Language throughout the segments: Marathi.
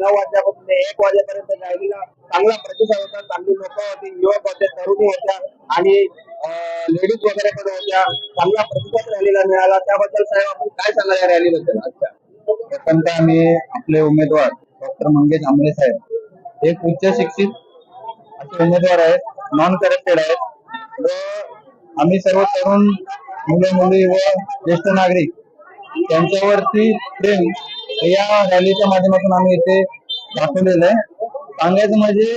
नऊ वाजल्यापासून एक वाजेपर्यंत रॅलीला चांगला प्रतिसाद होता. चांगली लोक होती युवक होते तरुणी होत्या आणि लेडीज वगैरे पण होत्या. चांगला प्रतिसाद रॅलीला मिळाला. त्याबद्दल साहेब आपण काय सांगा या रॅलीबद्दल आजच्या? प्रथमतः आम्ही आपले उमेदवार डॉक्टर मंगेश आंबळे साहेब. एक उच्च शिक्षित असे उमेदवार आहेत नॉन करप्टेड आहेत. व आम्ही सर्व तरुण मुले मुली व ज्येष्ठ नागरिक त्यांच्यावरती प्रेम या रॅलीच्या माध्यमातून आम्ही इथे दाखवलेलं आहे सांगायचं म्हणजे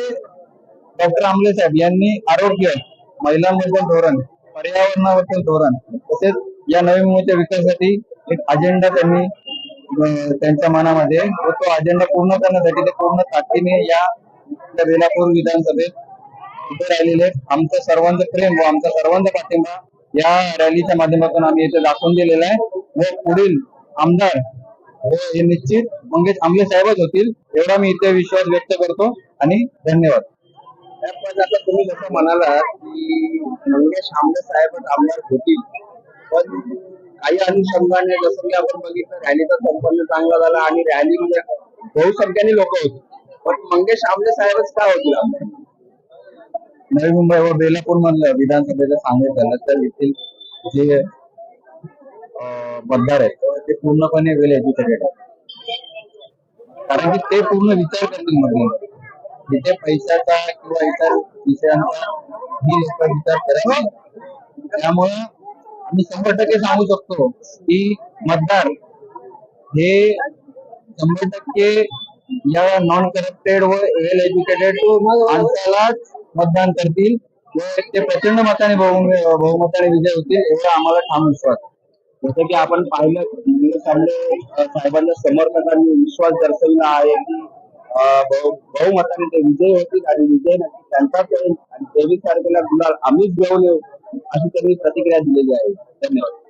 डॉक्टर आमले साहेब यांनी आरोग्य महिलांबद्दल धोरण पर्यावरणाबद्दल धोरण तसेच या नवीन मुंबईच्या विकासासाठी एक अजेंडा त्यांनी त्यांच्या मनामध्ये व तो अजेंडा पूर्ण करण्यासाठी ते पूर्ण ताकदीने या बेलापूर विधानसभेत उभे राहिलेले आहेत. आमचं सर्वांचं प्रेम व आमचा सर्वांचा पाठिंबा या रॅलीच्या माध्यमातून आम्ही इथे दाखवून दिलेला आहे व पुढील आमदार हे निश्चित मंगेश आंबले साहेबच होतील एवढा मी इथे विश्वास व्यक्त करतो आणि धन्यवाद. पण आता तुम्ही जसं म्हणाला की मंगेश आंबे साहेबच आमदार होतील पण काही अनुषंगाने जसं की आपण बघितलं रॅलीचा संपन्न चांगला झाला आणि रॅलीमध्ये बहुसंख्येने लोक होती. पण मंगेश आंबे साहेबच का होतील आमदार? नवी मुंबई व बेलापूर मधलं विधानसभेचं झालं तर येथील जे मतदार आहेत. ते पूर्णपणे वेल एज्युकेटेड आहेत. कारण की ते पूर्ण विचार करतील मध्ये जिथे पैशाचा किंवा इतर विषयांचा ही विचार करत नाही. आम्ही शंभर टक्के सांगू शकतो की मतदार हे शंभर टक्के या नॉन करप्टेड व वेल एज्युकेटेड माणसालाच मतदान करतील. व ते प्रचंड मताने बहु- बहुमताने विजय होतील एवढा आम्हाला ठाम विश्वास आहे. जसं की आपण पाहिलं साहेबांना समर्थकांनी विश्वास दर्शवला आहे की अं, बहु- बहुमताने ते विजय होतील आणि विजय नक्की त्यांचाच होईल आणि तेवीस तारखेला गुलाल आम्हीच घेऊन येऊ अशी त्यांनी प्रतिक्रिया दिलेली आहे. धन्यवाद.